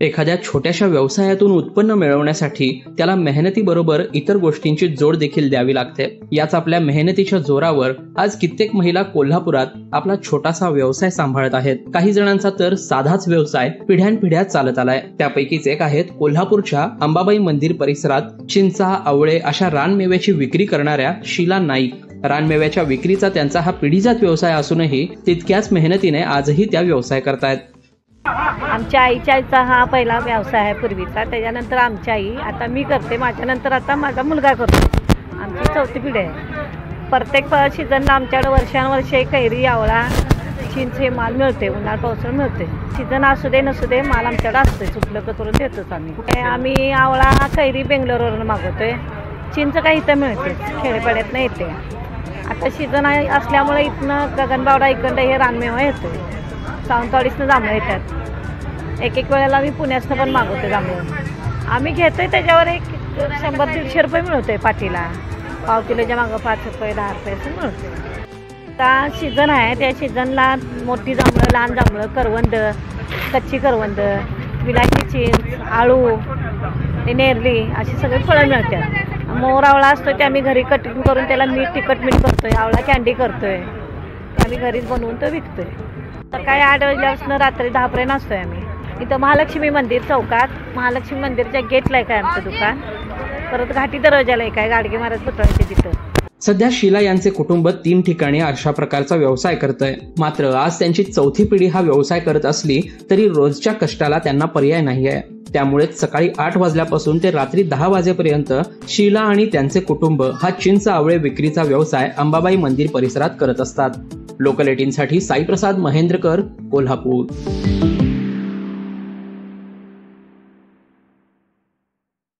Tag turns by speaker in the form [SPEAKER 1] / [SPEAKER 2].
[SPEAKER 1] एखाद्या छोट्याशा व्यवसायातून उत्पन्न मिळवण्यासाठी त्याला मेहनतीबरोबर इतर गोष्टींची जोड देखील द्यावी लागते. याच आपल्या मेहनतीच्या जोरावर आज कित्येक महिला कोल्हापुरात आपला छोटासा व्यवसाय सांभाळत आहेत. काही जणांचा तर साधाच व्यवसाय पिढ्यानपिढ्या चालत आलाय. त्यापैकीच एक आहेत कोल्हापूरच्या अंबाबाई मंदिर परिसरात चिंचा आवळे अशा रानमेव्याची विक्री करणाऱ्या शीला नाईक. रानमेव्याच्या विक्रीचा त्यांचा हा पिढीजात व्यवसाय असूनही तितक्याच मेहनतीने आजही त्या व्यवसाय करतायत.
[SPEAKER 2] आमच्या आईच्या आईचा हा पहिला व्यवसाय आहे पूर्वीचा. त्याच्यानंतर आमची आई आता मी करते. माझ्यानंतर आता माझा मुलगा करतो. आमची चौथी पिढी आहे. प्रत्येक प सीझनला आमच्याकडे वर्षानुवर्षे कैरी आवळा चिंच हे माल मिळते. उन्हाळ पावसाळ मिळते. सीझन असू दे नसू दे माल आमच्याकडे असतोच उपलब्ध करून देतोच आम्ही. आम्ही आवळा कैरी बेंगलोरवरून मागवतोय. चिंच काही इथं मिळते. खेडेपाड्यातनं येते. आता सीझन असल्यामुळे इथनं गगनबावडा इकडं हे रानमेवा येतोय. सावंतवाडीसनं जांभळं येतात. एक एक वेळेला आम्ही पुण्यातनं पण मागवतो जांभळं. आम्ही घेतोय त्याच्यावर एक शंभर दीडशे रुपये मिळतोय पाटीला पाव किलोच्या मागं पाच रुपये दहा रुपये असं मिळतं आता सीझन आहे त्या सीझनला मोठी जांभळं लहान जांभळं करवंद कच्ची करवंद विलायची चिंच आळू नेरली अशी सगळी फळं मिळतात. मोर आवळा असतो ते आम्ही घरी कटिंग करून त्याला मीठ तिखट मीठ करतोय आवळा कॅन्डी करतोय. आम्ही घरीच बनवून तर विकतोय. सकाळी आठ वाजल्यापासून रात्री दहापर्यंत असतोय आम्ही. इथं महालक्ष्मी मंदिर चौकात महालक्ष्मी मंदिरच्या गेटला एक आहे आमचं दुकान. परत घाटी दरवाजाला एक आहे गाडगे महाराज पुतळ्याच्या तिथं.
[SPEAKER 1] सध्या शिला यांचे कुटुंब तीन ठिकाणी अशा प्रकारचा व्यवसाय करत आहे मात्र आज त्यांची चौथी पिढी हा व्यवसाय करत असली तरी रोजच्या कष्टाला त्यांना पर्याय नाही आहे. त्यामुळेच सकाळी आठ वाजल्यापासून ते रात्री दहा वाजेपर्यंत शिला आणि त्यांचे कुटुंब हा चिंच आवळे विक्रीचा व्यवसाय अंबाबाई मंदिर परिसरात करत असतात. लोकल एटीनसाठी साईप्रसाद महेंद्रकर कोल्हापूर.